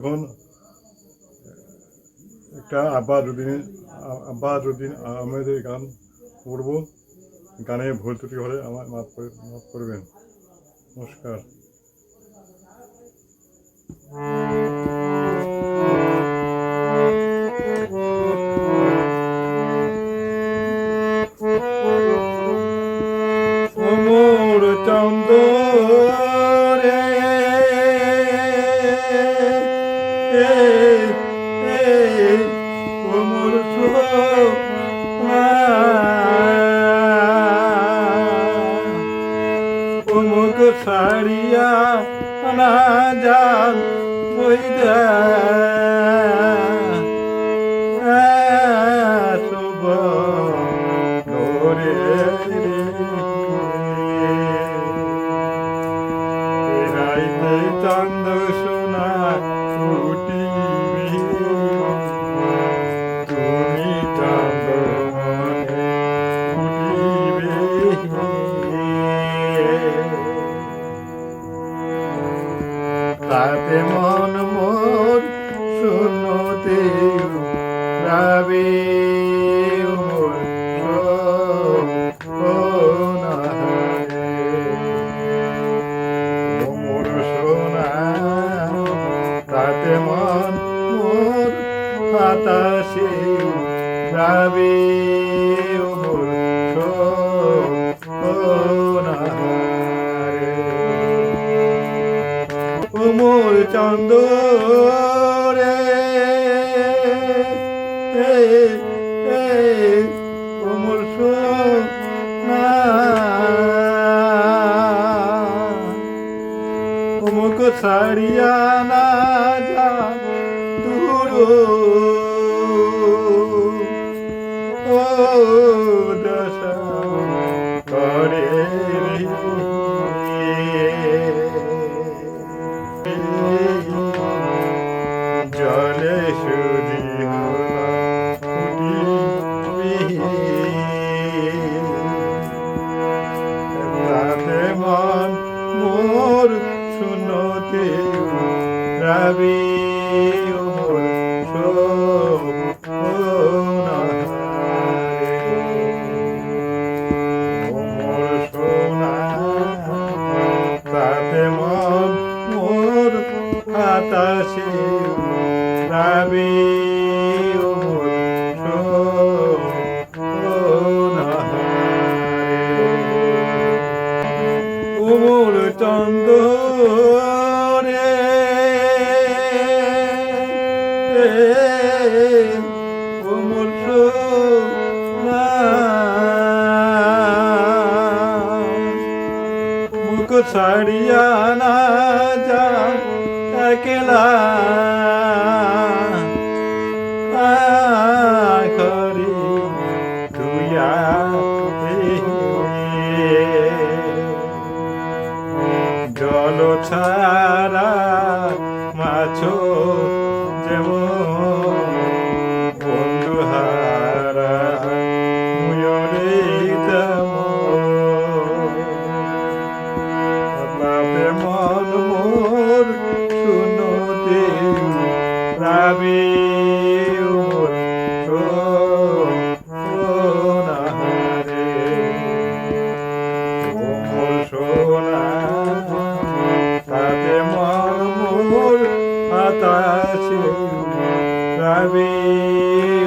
এখন একটা আব্বাদুদ্দিন আব্বাদুদ্দিন আহমেদের গান পড়ব। গানে ভুল ত্রুটি হলে আমার মাফ মাফ করবেন। নমস্কার। চন্দ্র অমুক সারিয়া না যান ওই শুভ রাইতে চন্দ সোনা তাতে মন মোর শুনতে রাবে তাতে মন মোর বাতাসে যাবে ও মোর সোনারে ও মোর চন্দ রে ও মোর সোনা সারিয়া না যা দূর। মোর শুনতে রাবি মোর মোর আতাশে রাবি সোনা উমর চন্দ রে সোনা। মুখ ছাড়িয়া না যা একলা। জল ছাড়া মাছ যেমন বন্ধু হারা মন। শুনতে রাবি আতাশে রাবি